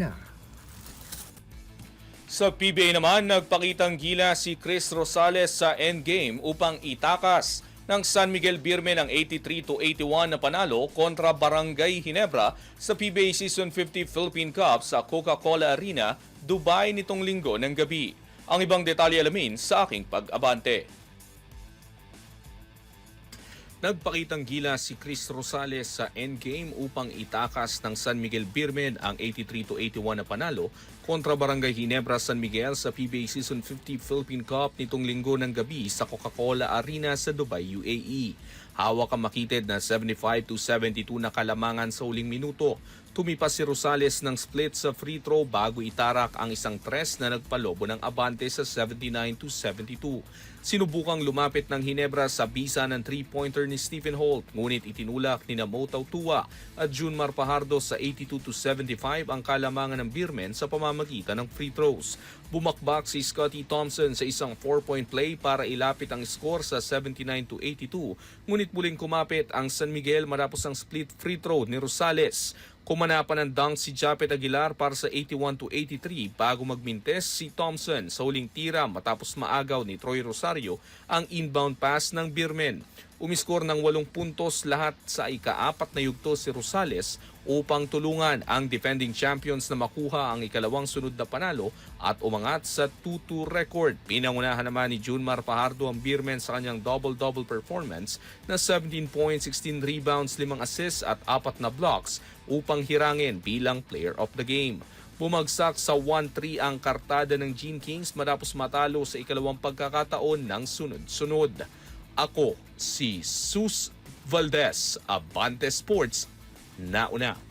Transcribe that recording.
nauna. Sa PBA naman, nagpakitang gila si Chris Rosales sa endgame upang itakas ng San Miguel Birme ng 83 to 81 na panalo kontra Barangay Hinebra sa PBA Season 50 Philippine Cup sa Coca-Cola Arena, Dubai nitong linggo ng gabi. Ang ibang detalye alamin sa aking pag-abante. Nagpakitang gila si Chris Rosales sa endgame upang itakas ng San Miguel Birmen ang 83 to 81 na panalo kontra Barangay Hinebra San Miguel sa PBA Season 50 Philippine Cup nitong linggo ng gabi sa Coca-Cola Arena sa Dubai, UAE. Hawak ang makitid na 75 to 72 na kalamangan sa uling minuto. Tumipas si Rosales ng split sa free throw bago itarak ang isang tres na nagpalobo ng abante sa 79 to 72. Sinubukang lumapit ng Hinebra sa bisa ng three-pointer ni Stephen Holt ngunit itinulak ni Namotaw Tua at Junmar Pajardo sa 82 to 75 ang kalamangan ng Birmen sa pamamagitan ng free throws. Bumakbak si Scotty Thompson sa isang four-point play para ilapit ang score sa 79 to 82 ngunit muling kumapit ang San Miguel matapos ang split free throw ni Rosales. Kumanapan ng dunk si Japet Aguilar para sa 81 to 83 bago magmintes si Thompson sa huling tira matapos maagaw ni Troy Rosario ang inbound pass ng Birmen. Umiskor ng walong puntos lahat sa ikaapat na yugto si Rosales upang tulungan ang defending champions na makuha ang ikalawang sunod na panalo at umangat sa 2-2 record. Pinangunahan naman ni Junmar Pajardo ang Birmen sa kanyang double-double performance na 17 points, 16 rebounds, 5 assists at 4 na blocks upang hirangin bilang player of the game. Bumagsak sa 1-3 ang kartada ng Gene Kings matapos matalo sa ikalawang pagkakataon ng sunod-sunod. Ako si Sus Valdez, Abante Sports, nauna.